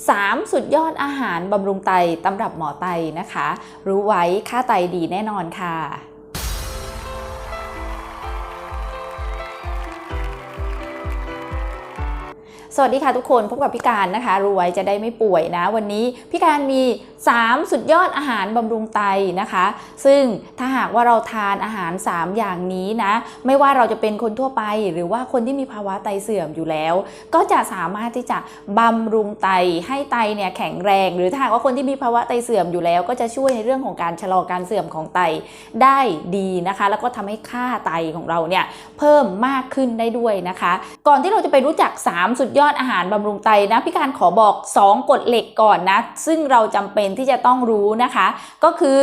3 สุดยอดอาหารบำรุงไตตำรับหมอไตนะคะ รู้ไว้ค่าไตดีแน่นอนค่ะสวัสดีค่ะทุกคนพบกับพี่การนะคะ รู้ไว้จะได้ไม่ป่วยนะ วันนี้พี่การมี 3 สุดยอดอาหารบำรุงไตนะคะ ซึ่งถ้าหากว่าเราทานอาหาร 3 อย่างนี้นะ ไม่ว่าเราจะเป็นคนทั่วไป หรือว่าคนที่มีภาวะไตเสื่อมอยู่แล้ว ก็จะสามารถที่จะบำรุงไตให้ไตเนี่ยแข็งแรง หรือถ้าหากว่าคนที่มีภาวะไตเสื่อมอยู่แล้ว ก็จะช่วยในเรื่องของการชะลอการเสื่อมของไตได้ดีนะคะ แล้วก็ทำให้ค่าไตของเราเนี่ยเพิ่มมากขึ้นได้ด้วยนะคะ ก่อนที่เราจะไปรู้จัก 3 สุดยอดอาหารบำรุงไตนะพี่การขอบอก 2กฎเหล็กก่อนนะซึ่งเราจำเป็นที่จะต้องรู้นะคะ ก็คือ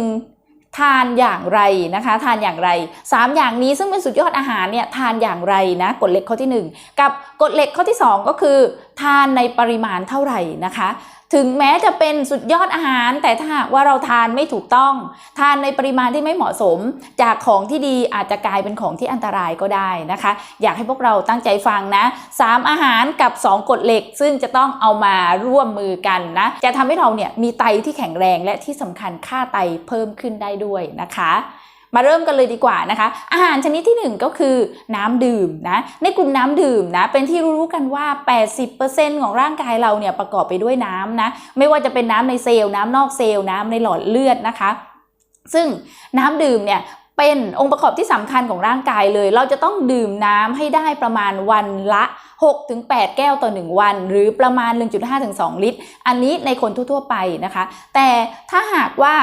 1. ทานอย่างไรนะคะ ทานอย่างไร 3 อย่างนี้ซึ่งเป็นสุดยอดอาหารเนี่ยทานอย่างไรนะกฎเหล็กข้อที่ 1 กับกฎเหล็กข้อที่ 2 ก็คือ ทานในปริมาณเท่าไหร่นะคะ ถึงแม้จะเป็นสุดยอดอาหาร แต่ถ้าหากว่าเราทานไม่ถูกต้อง ทานในปริมาณที่ไม่เหมาะสม จากของที่ดีอาจจะกลายเป็นของที่อันตรายก็ได้นะคะ อยากให้พวกเราตั้งใจฟังนะ 3 อาหารกับ 2กฎเหล็ก ซึ่งจะต้องเอามาร่วมมือกันนะ จะทำให้เราเนี่ยมีไตที่แข็งแรงและที่สำคัญค่าไตเพิ่มขึ้นได้ด้วยนะคะ มาเริ่มกันเลยดีกว่านะคะ อาหารชนิดที่ 1 ก็คือน้ำดื่มนะในกลุ่มน้ำดื่มนะเป็นที่รู้กันว่า 80%ของร่างกายเราเนี่ยประกอบไปด้วยน้ำนะไม่ว่าจะเป็นน้ำในเซลล์น้ำนอกเซลล์น้ำในหลอดเลือดนะคะ ซึ่งน้ำดื่มเนี่ยเป็นองค์ประกอบที่สำคัญของร่างกายเลย เราจะต้องดื่มน้ำให้ได้ประมาณวันละ 6-8 แก้วต่อ 1 วัน หรือประมาณ 1.5-2 ลิตร อันนี้ในคนทั่วๆไปนะคะ แต่ถ้าหากว่า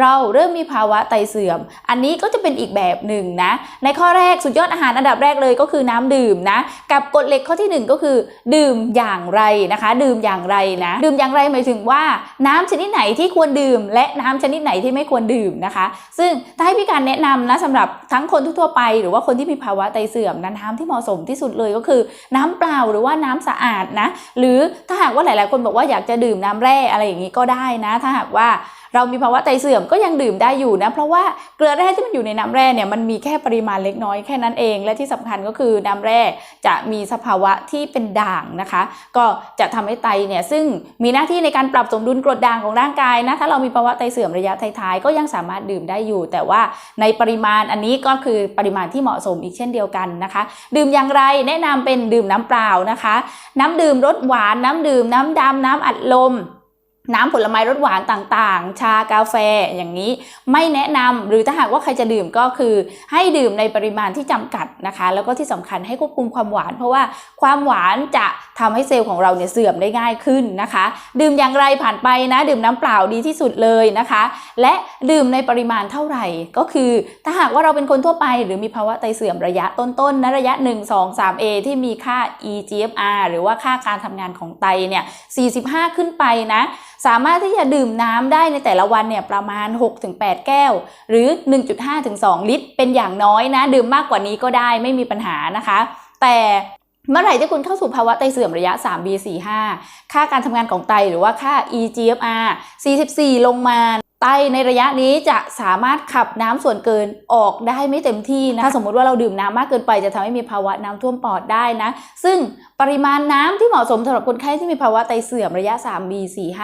เราเริ่มมีภาวะไตเสื่อม อันนี้ก็จะเป็นอีกแบบหนึ่งนะ ในข้อแรกสุดยอดอาหารอันดับแรกเลยก็คือน้ำดื่มนะ กับกฎเหล็กข้อที่หนึ่งก็คือ ดื่มอย่างไรนะคะ ดื่มอย่างไรนะ ดื่มอย่างไรหมายถึงว่าน้ำชนิดไหนที่ควรดื่ม และน้ำชนิดไหนที่ไม่ควรดื่มนะคะ ซึ่งถ้าให้พี่การแนะนำนะสำหรับทั้งคนทั่วไป หรือว่าคนที่มีภาวะไตเสื่อมนะน้ำที่เหมาะสมที่สุดเลยก็คือน้ำเปล่าหรือว่าน้ำสะอาดนะ หรือถ้าหากว่าหลาย ๆ คนบอกว่าอยากจะดื่มน้ำแร่อะไรอย่างนี้ก็ได้นะ ถ้าหากว่า เรามีภาวะไตเสื่อมก็ยังดื่มได้อยู่นะ เพราะว่าเกลือแร่ที่มันอยู่ในน้ำแร่เนี่ยมันมีแค่ปริมาณเล็กน้อยแค่นั้นเอง และที่สำคัญก็คือน้ำแร่จะมีสภาวะที่เป็นด่างนะคะ ก็จะทำให้ไตเนี่ยซึ่งมีหน้าที่ในการปรับสมดุลกรดด่างของร่างกายนะถ้าเรามีภาวะไตเสื่อมระยะท้ายๆก็ยังสามารถดื่มได้อยู่ แต่ว่าในปริมาณอันนี้ก็คือปริมาณที่เหมาะสมอีกเช่นเดียวกันนะคะ ดื่มอย่างไรแนะนำเป็นดื่มน้ำเปล่านะคะ น้ำดื่มรสหวาน น้ำดื่มน้ำดำน้ำอัดลม น้ำผลไม้รสหวานต่างๆ ชากาแฟอย่างนี้ไม่แนะนำหรือถ้าหากว่าใครจะดื่มก็คือ ให้ดื่มในปริมาณที่จำกัดนะคะ แล้วก็ที่สำคัญให้ควบคุมความหวาน เพราะว่าความหวานจะทำให้เซลล์ของเราเนี่ยเสื่อมได้ง่ายขึ้นนะคะ ดื่มอย่างไรผ่านไปนะ ดื่มน้ำเปล่าดีที่สุดเลยนะคะ และดื่มในปริมาณเท่าไหร่ก็คือ ถ้าหากว่าเราเป็นคนทั่วไป หรือมีภาวะไตเสื่อมระยะต้นๆนะระยะ 1 2 3 A ที่มีค่า eGFR หรือว่าค่าการทำงานของไตเนี่ย45 ขึ้นไปนะ สามารถที่จะดื่มน้ำได้ในแต่ละวันเนี่ยประมาณ 6-8 แก้ว หรือ 1.5-2 ลิตร เป็นอย่างน้อยนะ ดื่มมากกว่านี้ก็ได้ไม่มีปัญหานะคะ แต่เมื่อไหร่ที่คุณเข้าสู่ภาวะไตเสื่อมระยะ 3B45 ค่าการทำงานของไตหรือว่าค่า eGFR 44 ลงมา ไตในระยะนี้จะสามารถขับน้ำส่วนเกินออกได้ไม่เต็มที่นะถ้าสมมติว่าเราดื่มน้ำมากเกินไปจะทำให้มีภาวะน้ำท่วมปอดได้นะ ซึ่งปริมาณน้ำที่เหมาะสมสำหรับคนไข้ที่มีภาวะไตเสื่อมระยะ 3B45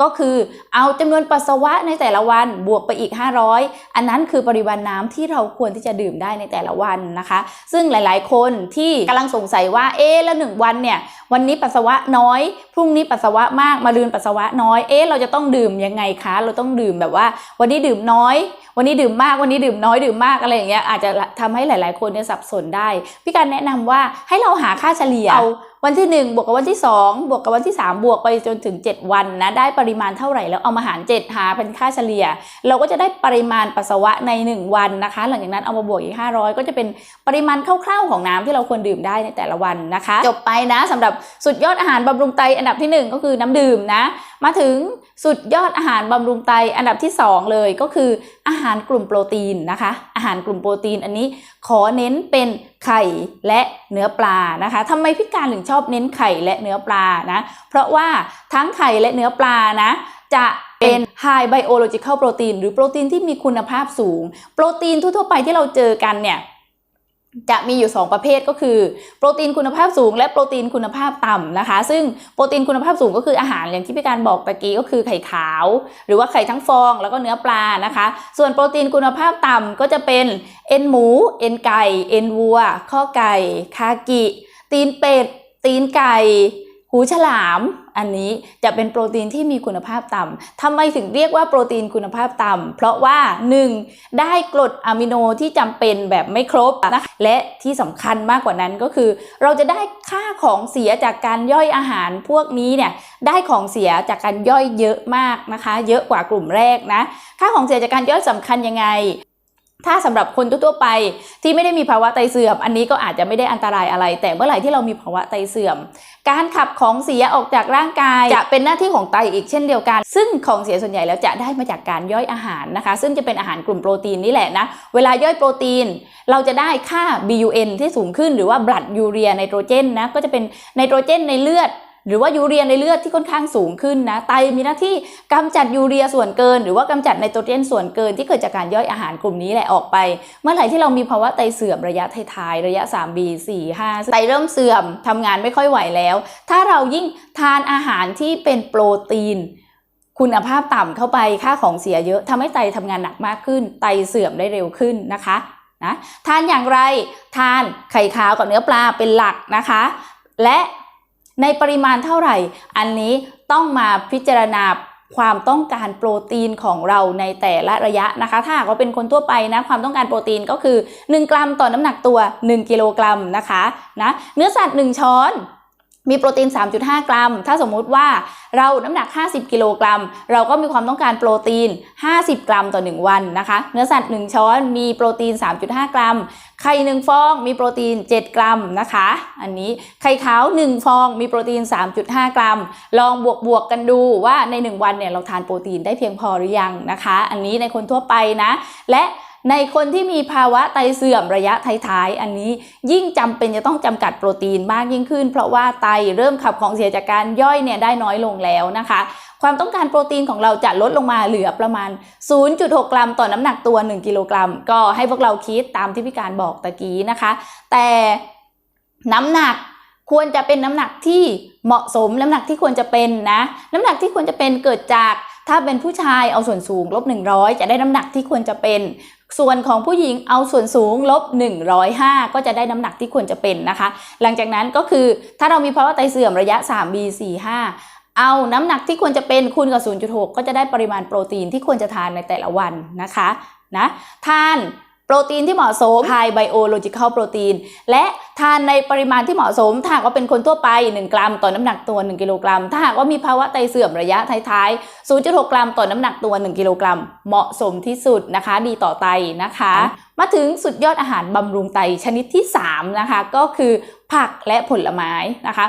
ก็คือเอาจำนวนปัสสาวะในแต่ละวันบวกไปอีก 500 อันนั้นคือปริมาณน้ำที่เราควรที่จะดื่มได้ในแต่ละวันนะคะ ซึ่งหลายๆ คนที่กำลังสงสัยว่าเอ๊ะแล้วหนึ่งวันเนี่ยวันนี้ปัสสาวะน้อย พรุ่งนี้ปัสสาวะมากมาลืนปัสสาวะน้อยเอ๊ะเราจะต้องดื่มยังไงคะเราต้องดื่มแบบว่า วันนี้ดื่มน้อย วันนี้ดื่มมากวันนี้ดื่มน้อยดื่มมากอะไรอย่างเงี้ยอาจจะทำให้หลาย ๆ คนเนี่ยสับสนได้ พี่การแนะนำว่าให้เราหาค่าเฉลี่ยเอาวันที่ 1 บวกกับวันที่ 2 บวกกับวันที่ 3 บวกไปจนถึง 7 วันนะได้ปริมาณเท่าไหร่แล้วเอามาหาร 7 หาเป็นค่าเฉลี่ย เราก็จะได้ปริมาณปัสสาวะใน 1 วันนะคะ หลังจากนั้นเอามาบวกอีก 500 ก็จะเป็นปริมาณคร่าวๆของน้ำที่เราควรดื่มได้ในแต่ละวันนะคะ จบไปนะสำหรับสุดยอดอาหารบำรุงไตอันดับที่ 1 ก็คือน้ำดื่มนะ มาถึง สุดยอดอาหารบำรุงไตอันดับที่ 2 เลยก็คืออาหารกลุ่มโปรตีนนะคะ อาหารกลุ่มโปรตีนอันนี้ขอเน้นเป็นไข่และเนื้อปลานะคะทำไมพี่การถึงชอบเน้นไข่และเนื้อปลานะเพราะว่าทั้งไข่และเนื้อปลานะจะเป็น high biological protein หรือโปรตีนที่มีคุณภาพสูง โปรตีนทั่วๆไปที่เราเจอกันเนี่ย จะมีอยู่ 2 ประเภทก็คือโปรตีนคุณภาพสูง และโปรตีนคุณภาพต่ำนะคะ ซึ่งโปรตีนคุณภาพสูงก็คืออาหารอย่างที่พี่การบอกตะกี้ก็คือไข่ขาว หรือว่าไข่ทั้งฟองแล้วก็เนื้อปลานะคะ ส่วนโปรตีนคุณภาพต่ำก็จะเป็นเอ็นหมูเอ็นไก่เอ็นวัว ข้อไก่ คากิ ตีนเป็ด ตีนไก่ หูฉลาม อันนี้จะเป็นโปรตีนที่มีคุณภาพต่ำทำไมถึงเรียกว่าโปรตีนคุณภาพต่ำเพราะว่า 1. ได้กรดอะมิโนที่จำเป็นแบบไม่ครบนะคะและที่สำคัญมากกว่านั้นก็คือ เราจะได้ค่าของเสียจากการย่อยอาหารพวกนี้เนี่ยได้ของเสียจากการย่อยเยอะมากนะคะ เยอะกว่ากลุ่มแรกนะ ค่าของเสียจากการย่อยสำคัญยังไง ถ้าสำหรับคนทั่วไปที่ไม่ได้มีภาวะไตเสื่อม อันนี้ก็อาจจะไม่ได้อันตรายอะไร แต่เมื่อไหร่ที่เรามีภาวะไตเสื่อม การขับของเสียออกจากร่างกาย จะเป็นหน้าที่ของไตอีกเช่นเดียวกัน ซึ่งของเสียส่วนใหญ่แล้วจะได้มาจากการย่อยอาหารนะคะ ซึ่งจะเป็นอาหารกลุ่มโปรตีนนี่แหละนะ เวลาย่อยโปรตีน เราจะได้ค่า BUN ที่สูงขึ้นหรือว่า blood urea ไนโตรเจนนะก็จะเป็นไนโตรเจนในเลือด หรือว่ายูเรียในเลือดที่ค่อนข้างสูงขึ้นนะไตมีหน้าที่กำจัดยูเรียส่วนเกิน หรือว่ากำจัดไนโตรเจนส่วนเกินที่เกิดจากการย่อยอาหารกลุ่มนี้แหละออกไป เมื่อไหร่ที่เรามีภาวะไตเสื่อมระยะท้ายๆระยะ 3B 4 5ไตเริ่มเสื่อมทำงานไม่ค่อยไหวแล้ว ถ้าเรายิ่งทานอาหารที่เป็นโปรตีนคุณภาพต่ำเข้าไปค่าของเสียเยอะทำให้ไตทำงานหนักมากขึ้น ไตเสื่อมได้เร็วขึ้นนะคะนะทานอย่างไรทานไข่ขาวกับเนื้อปลาเป็นหลักนะคะ และ ในปริมาณเท่าไหร่ อันนี้ต้องมาพิจารณาความต้องการโปรตีนของเราในแต่ละระยะนะคะ ถ้าหากว่าเป็นคนทั่วไปนะความต้องการโปรตีนก็คือ 1 กรัมต่อน้ำหนักตัว 1 กิโลกรัมนะคะนะเนื้อสัตว์ 1 ช้อน มีโปรตีน 3.5 กรัม ถ้าสมมุติว่าเราน้ำหนัก 50 กิโลกรัม เราก็มีความต้องการโปรตีน 50 กรัมต่อ 1 วันนะคะ เนื้อสัตว์ 1 ช้อน มีโปรตีน 3.5 กรัม ไข่1ฟอง มีโปรตีน 7 กรัมนะคะ อันนี้ไข่ขาว 1 ฟอง มีโปรตีน 3.5 กรัม ลองบวกบวกๆกันดูว่าใน 1 วันเนี่ยเราทานโปรตีนได้เพียงพอหรือยังนะคะ อันนี้ในคนทั่วไปนะ และ ในคนที่มีภาวะไตเสื่อมระยะท้ายๆ อันนี้ยิ่งจำเป็นจะต้องจำกัดโปรตีนมากยิ่งขึ้น เพราะว่าไตเริ่มขับของเสียจากการย่อยเนี่ยได้น้อยลงแล้วนะคะ ความต้องการโปรตีนของเราจะลดลงมาเหลือประมาณ 0.6 กรัม ต่อน้ำหนักตัว 1 กิโลกรัม ก็ให้พวกเราคิดตามที่พี่การบอกตะกี้นะคะ แต่น้ำหนักควรจะเป็นน้ำหนักที่เหมาะสมน้ำหนักที่ควรจะเป็นนะ น้ำหนักที่ควรจะเป็นเกิดจาก ถ้าเป็นผู้ชายเอาส่วนสูงลบ100 จะได้น้ำหนักที่ควรจะเป็น ส่วนของผู้หญิงเอาส่วนสูงลบ105 ก็จะได้น้ำหนักที่ควรจะเป็นนะคะ หลังจากนั้นก็คือถ้าเรามีภาวะไตเสื่อมระยะ 3B 4 5เอาน้ำหนักที่ควรจะเป็นคูณกับ 0.6 ก็จะได้ปริมาณโปรตีนที่ควรจะทานในแต่ละวันนะคะนะทาน โปรตีนที่เหมาะสม High Biological Protein และทานในปริมาณที่เหมาะสม ถ้าหากว่าเป็นคนทั่วไป 1 กรัมต่อน้ำหนักตัว 1 กิโลกรัม ถ้าหากว่ามีภาวะไตเสื่อมระยะท้ายๆ 0.6 กรัมต่อน้ำหนักตัว 1 กิโลกรัม เหมาะสมที่สุดนะคะ ดีต่อไตนะคะ มาถึงสุดยอดอาหารบำรุงไตชนิดที่ 3 นะคะ ก็คือผักและผลไม้นะคะ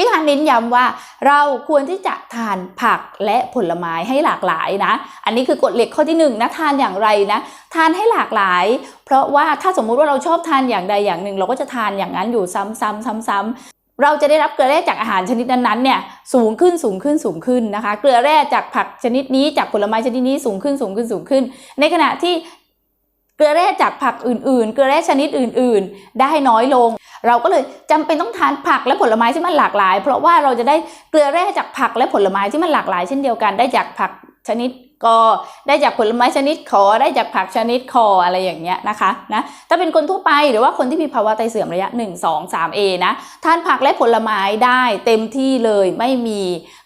พี่การเน้นย้ำว่าเราควรที่จะทานผักและผลไม้ให้หลากหลายนะ อันนี้คือกฎเหล็กข้อที่หนึ่งนะทานอย่างไรนะ ทานให้หลากหลาย เพราะว่าถ้าสมมุติว่าเราชอบทานอย่างใดอย่างหนึ่ง เราก็จะทานอย่างนั้นอยู่ซ้ำๆซ้ำๆเราจะได้รับเกลือแร่จากอาหารชนิดนั้นๆเนี่ยสูงขึ้นสูงขึ้นสูงขึ้นนะคะ เกลือแร่จากผักชนิดนี้จากผลไม้ชนิดนี้สูงขึ้นสูงขึ้นสูงขึ้น ในขณะที่ เกลือแร่จากผักอื่นๆ เกลือแร่ชนิดอื่นๆ ได้น้อยลง เราก็เลยจำเป็นต้องทานผักและผลไม้ที่มันหลากหลาย เพราะว่าเราจะได้เกลือแร่จากผักและผลไม้ที่มันหลากหลาย เช่นเดียวกันได้จากผักชนิด กอได้จากผลไม้ชนิดขอได้จากผักชนิดคออะไรอย่างเงี้ยนะคะนะถ้าเป็นคนทั่วไปหรือว่าคนที่มีภาวะไตเสื่อมระยะ 1 2 3 A นะทานผักและผลไม้ได้เต็มที่เลยไม่มี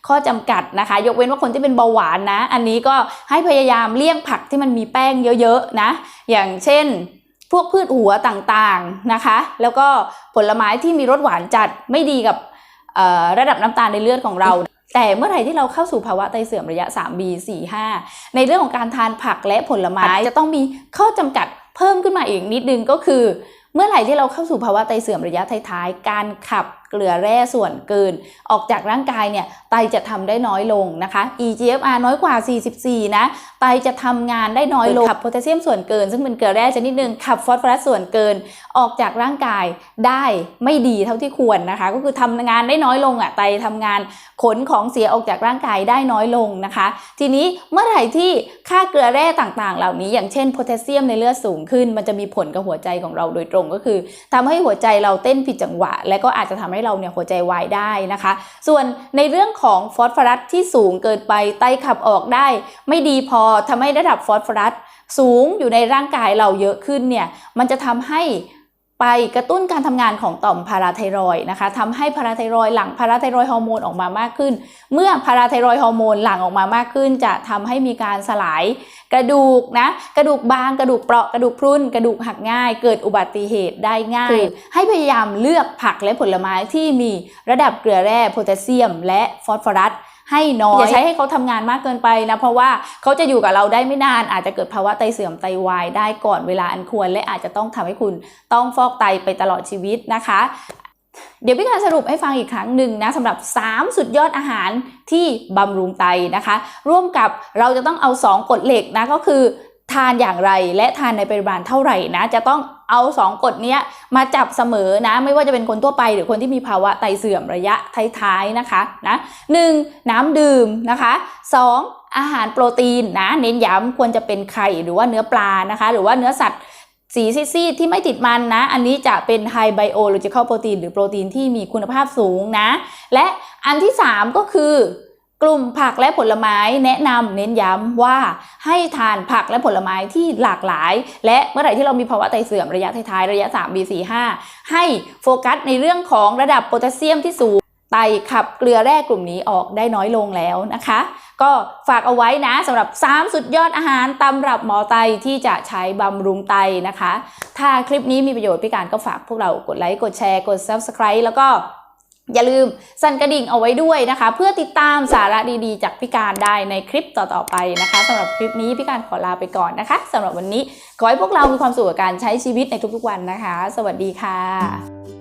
ข้อจำกัดนะคะ ยกเว้นว่าคนที่เป็นเบาหวานนะ อันนี้ก็ให้พยายามเลี่ยงผักที่มันมีแป้งเยอะๆนะ อย่างเช่นพวกพืชหัวต่างๆนะคะ แล้วก็ผลไม้ที่มีรสหวานจัดไม่ดีกับระดับน้ำตาลในเลือดของเรา แต่เมื่อไหร่ที่เราเข้าสู่ภาวะไตเสื่อมระยะ 3B 4 5 ในเรื่องของการทานผักและผลไม้จะต้องมีข้อจำกัดเพิ่มขึ้นมาอีกนิดนึงก็คือ เมื่อไหร่ที่เราเข้าสู่ภาวะไตเสื่อมระยะท้ายๆการขับ เกลือแร่ส่วนเกิน ออกจากร่างกายเนี่ยไตจะทำได้น้อยลงนะคะ EGFR น้อยกว่า 44 นะ ไตจะทำงานได้น้อยลงขับโพแทสเซียมส่วนเกิน ซึ่งเป็นเกลือแร่ชนิดหนึ่งขับฟอสฟอรัสส่วนเกิน ออกจากร่างกายได้ไม่ดีเท่าที่ควรนะคะ ก็คือทำงานได้น้อยลงอะไตทำงานขนของเสียออกจากร่างกายได้น้อยลงนะคะ ทีนี้เมื่อไหร่ที่ค่าเกลือแร่ต่างๆ เหล่านี้ อย่างเช่นโพแทสเซียมในเลือดสูงขึ้น มันจะมีผลกับหัวใจของเราโดยตรงก็คือทำให้หัวใจเราเต้นผิดจังหวะ และก็อาจจะทำให้เราเนี่ยหัวใจวายได้นะคะ ส่วนในเรื่องของฟอสฟอรัสที่สูงเกินไปไตขับออกได้ ไม่ดีพอทำให้ระดับฟอสฟอรัสสูงอยู่ในร่างกายเราเยอะขึ้นเนี่ยมันจะทำให้ ไปกระตุ้นการทำงานของต่อมพาราไทรอยด์นะคะทำให้พาราไทรอยด์หลั่งพาราไทรอยด์ฮอร์โมนออกมามากขึ้น เมื่อพาราไทรอยด์ฮอร์โมนหลั่งออกมามากขึ้น จะทำให้มีการสลายกระดูกนะกระดูกบางกระดูกเปราะกระดูกพรุนกระดูกหักง่าย เกิดอุบัติเหตุได้ง่าย ให้พยายามเลือกผักและผลไม้ที่มีระดับเกลือแร่โพแทสเซียม และฟอสฟอรัส ให้น้อยอย่าใช้ให้เขาทำงานมากเกินไปนะเพราะว่าเขาจะอยู่กับเราได้ไม่นาน อาจจะเกิดภาวะไตเสื่อมไตวายได้ก่อนเวลาอันควร และอาจจะต้องทำให้คุณต้องฟอกไตไปตลอดชีวิตนะคะเดี๋ยวพี่การสรุปให้ฟังอีกครั้งหนึ่งนะสำหรับ 3 สุดยอดอาหารที่บำรุงไตนะคะ ร่วมกับเราจะต้องเอา 2กฎเหล็กนะก็คือ ทานอย่างไรและทานในปริมาณเท่าไหร่นะ จะต้องเอา 2กฎเนี้ยมาจับเสมอนะ ไม่ว่าจะเป็นคนทั่วไปหรือคนที่มีภาวะไตเสื่อมระยะท้ายๆนะคะนะหนึ่งน้ำดื่มนะคะ 2. อาหารโปรตีนนะเน้นย้ำควรจะเป็นไข่หรือว่าเนื้อปลานะคะ หรือว่าเนื้อสัตว์สีซีดที่ไม่ติดมันนะ อันนี้จะเป็นไฮไบโอโลจิคอลโปรตีนหรือโปรตีนที่มีคุณภาพสูงนะ และอันที่ 3 ก็คือ ลุ่มผักและผลไม้แนะนำเน้นย้ำว่าให้ทานผักและผลไม้ที่หลากหลาย และเมื่อไหร่ที่เรามีภาวะไตเสื่อมระยะท้ายๆระยะ 3 B 4 5ให้โฟกัสในเรื่องของระดับโพแทสเซียมที่สูงไตขับเกลือแร่กลุ่มนี้ออกได้น้อยลงแล้วนะคะ ก็ฝากเอาไว้นะสำหรับ 3 สุดยอดอาหารตำรับหมอไตที่จะใช้บำรุงไตนะคะ ถ้าคลิปนี้มีประโยชน์พี่การก็ฝากพวกเรากดไลค์กดแชร์กด Subscribe แล้วก็ อย่าลืมสั่นกระดิ่งเอาไว้ด้วยนะคะ เพื่อติดตามสาระดีๆ จากพี่การได้ในคลิปต่อๆไปนะคะสำหรับคลิปนี้พี่การขอลาไปก่อนนะคะสำหรับวันนี้ขอให้พวกเรามีความสุขกับการใช้ชีวิตในทุกๆวันนะคะ สวัสดีค่ะ